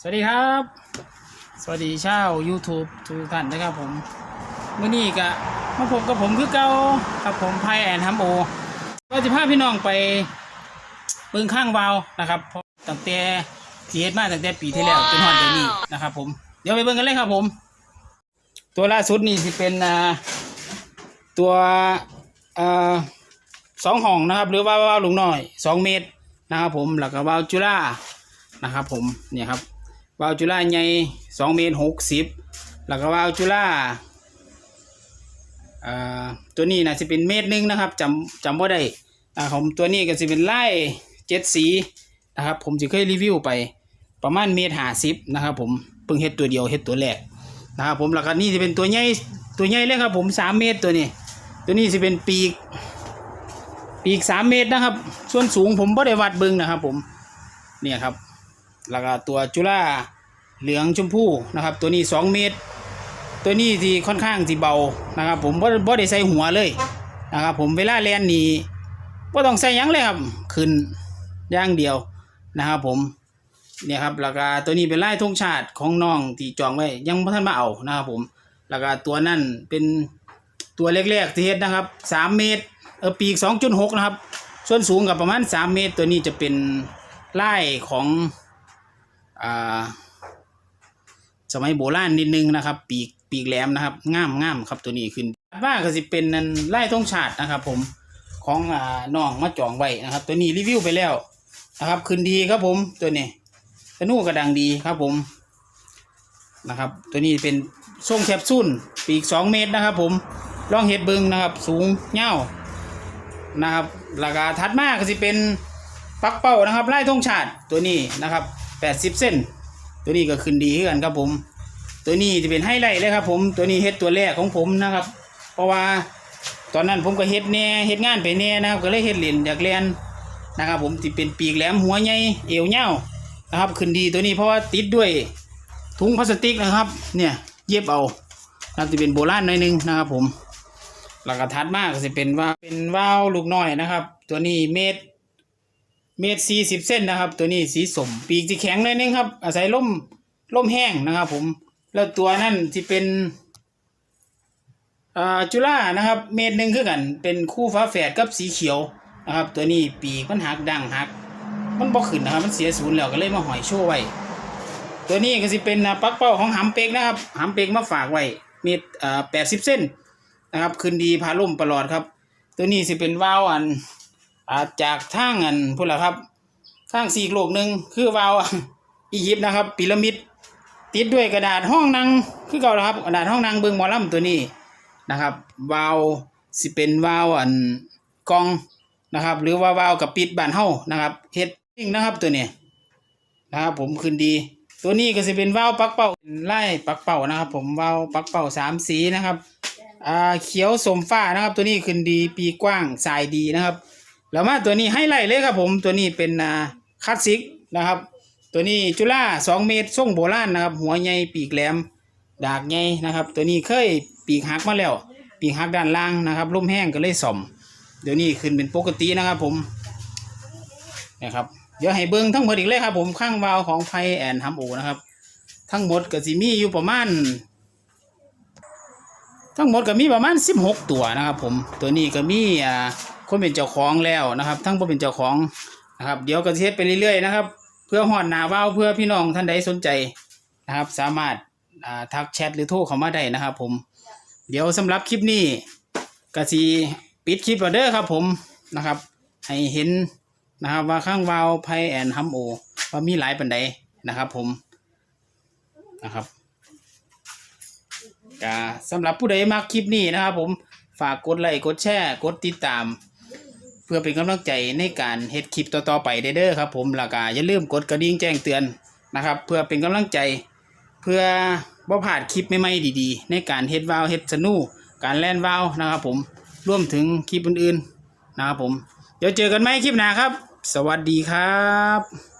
สวัสดีครับ สวัสดีชาว YouTube ทุกท่านนะครับผมเมื่อนี้ก็มาพบกับผมคือเก่าครับผมไพแอนทัมโอ ก็จะพาพี่น้องไปเบิ่งข้างวาวนะครับเพราะตั้งแต่สีเฮ็ดมาตั้งแต่ปีที่แล้วจนฮอดเดี๋ยวนี้นะครับผมเดี๋ยวไปเบิ่งกันเลยครับผม ตัวล่าสุดนี่สิเป็นตัวอสองห้องนะครับ หรือว่าวาวหลุงน้อยสองเมตรนะครับผมแล้วก็วาวจุฬานะครับผมเนี่ยครับ วาล์วจุฬาใหญ่สองเมตรหกสิบแล้วก็วาล์วจุฬาอ่าตัวนี้นะจะเป็นเมตรหนึ่งนะครับจำจำว่าได้ผมตัวนี้ก็จะเป็นไล่เจ็ดสีนะครับผมจะเคยรีวิวไปประมาณเมตรห้าสิบนะครับผมเพิ่งเฮ็ดตัวเดียวเฮ็ดตัวแรกนะครับผมแล้วก็นี่จะเป็นตัวใหญ่ตัวใหญ่เลยครับผมสามเมตรตัวนี้ ตัวนี้จะเป็นปีก ปีกสามเมตรนะครับ ส่วนสูงผมไม่ได้วัดเบิ้งนะครับผมเนี่ยครับ แล้วก็ตัวจุฬาเหลืองชมพูนะครับ ตัวนี้ 2 เมตร ตัวนี้ที่ค่อนข้างที่เบานะครับ ผมบ่บ่ได้ใส่หัวเลยนะครับ ผมเวลาแลนนี่บ่ต้องใส่ยังเลยครับขึ้นย่างเดียวนะครับผมเนี่ยครับแล้วก็ตัวนี้เป็นไลายธงชาติของน้องที่จองไว้ยังบ่ทันมาเอานะครับผมแล้วก็ตัวนั่นเป็นตัวเล็กๆที่เฮ็ดนะครับ 3 เมตรเออปีก2.6 นะครับ ส่วนสูงกับประมาณ 3 เมตร ตัวนี้จะเป็นไลายของ อ่าสมัยโบราณนิดนึงนะครับ ปีกปีกแหลมนะครับง่ามง่ามครับตัวนี้ขึ้นว่าก็สิเป็นนันไล่ทงชาตินะครับ ผมของอ่าน้องมาจองไว้นะครับ ตัวนี้รีวิวไปแล้วนะครับขึ้นดีครับผมตัวนี้กระนู่กระดังดีครับผมนะครับ ตัวนี้เป็นทรงแคปซูลปีกสองเมตรนะครับ ผมลองเห็ดเบิงนะครับ สูงเง่าวนะครับราคาถัดมาก็สิเป็นปักเป้านะครับไล่ธงชาติตัวนี้นะครับ แปดสิบเส้น ตัวนี้ก็ขึ้นดีขึ้นกันครับผม ตัวนี้จะเป็นไฮไลท์เลยครับผมตัวนี้เฮ็ดตัวแรกของผมนะครับ เพราะว่าตอนนั้นผมก็เฮ็ดแน่เฮ็ดงานไปแน่นะครับก็เลยเฮ็ดเหรียญอยากเรียนนะครับผมที่เป็นปีกแหลมหัวใหญ่เอวเหี่ยวนะครับขึ้นดีตัวนี้เพราะว่าติดด้วยถุงพลาสติกนะครับ เนี่ยเย็บเอานะจะเป็นโบราณหน่อยหนึงนะครับผมหลักกระทัดมากก็จะเป็นว่าเป็นว่าวลูกน้อยนะครับ ตัวนี้เมตร เมตรสี่สิบเส้นนะครับ ตัวนี้สีสมปีกจะแข็งเลยนึงครับ อาศัยล่มล่มแห้งนะครับ ผมแล้วตัวนั่นที่เป็นอ่าจุฬานะครับ เมตรหนึ่งคือกัน เป็นคู่ฟ้าแฝดกับสีเขียวนะครับ ตัวนี้ปีกมันหักดังหัก มันบ่ขึ้นนะครับ มันเสียศูนย์แล้วก็เลยมาหอยโชว์ไว้ตัวนี้ก็สิเป็นปักเป้าของหำเป็กนะครับหำเป็กมาฝากไว้เมตรอ่าแปดสิบเส้นนะครับขึ้นดีพาล่มตลอดครับ ตัวนี้สิเป็นวาวอัน อาจากทางอันพูดละครับทางสี่โลกหนึ่งคือวาวอียิปต์นะครับพีระมิดติดด้วยกระดาษห้องนางคือเก่าแล้วครับกระดาษห้องนางเบิงมอลำตัวนี้นะครับวาวสิเป็นวาวอันกองนะครับ หรือว่าวาวกับปิดบานเฮานะครับเฮ็ดจริงนะครับตัวนี้นะครับผมคืนดี ตัวนี้ก็จะเป็นวาวปักเป่าไล่ปักเป่านะครับ ผมวาวปักเป่าสามสีนะครับอ่าเขียวสมฟ้านะครับ ตัวนี้คืนดีปีกว้างสายดีนะครับ แล้วมาตัวนี้ให้ไล่เลยครับผมตัวนี้เป็นอ่าคลาสสิกนะครับ ตัวนี้จุฬาสองเมตรทรงโบราณนะครับ หัวใหญ่ปีกแหลม ดากใหญ่นะครับ ตัวนี้เคยปีกหักมาแล้ว ปีกหักด้านล่างนะครับล่มแห้งก็เลยส่อมเดี๋ยวนี้ขึ้นเป็นปกตินะครับผมนะครับเดี๋ยวให้เบิ้งทั้งหมดอีกเลยครับผมข้างวาวของไพแอนฮัมโอนะครับ ทั้งหมดก็สิมีอยู่ประมาณ ทั้งหมดก็มีประมาณ 16 ตัวนะครับผมตัวนี้ก็มีอ่า คนเป็นเจ้าของแล้วนะครับ ทั้งบ่เป็นเจ้าของนะครับ เดี๋ยวก็สิเฮ็ดไปเรื่อยๆนะครับ เพื่อหอดหนาว่าวเพื่อพี่น้องท่านใดสนใจนะครับ สามารถาทักแชทหรือโทรเข้ามาได้นะครับ ผม เดี๋ยวสำหรับคลิปนี้ก็สิปิดคลิปเด้อครับ ผมนะครับ ให้เห็นนะครับว่าข้างวาวไพแอนฮัมโอว่ามีหลายปันใดนะครับ ผมนะครับสำหรับผู้ใดมักคลิปนี้นะครับ ผมฝากกดไลค์กดแชร์ กดติดตาม เพื่อเป็นกำลังใจในการเฮ็ดคลิปต่อๆไปเด้อครับผมแล้วก็อย่าลืมกดกระดิ่งแจ้งเตือนนะครับ เพื่อเป็นกำลังใจเพื่อบ่พลาดคลิปใหม่ๆดีๆ ในการเฮ็ดวาวเฮ็ดสนูการแล่นวาวนะครับผมรวมถึงคลิปอื่นๆนะครับผมเดี๋ยวเจอกันไหมคลิปหน้าครับ สวัสดีครับ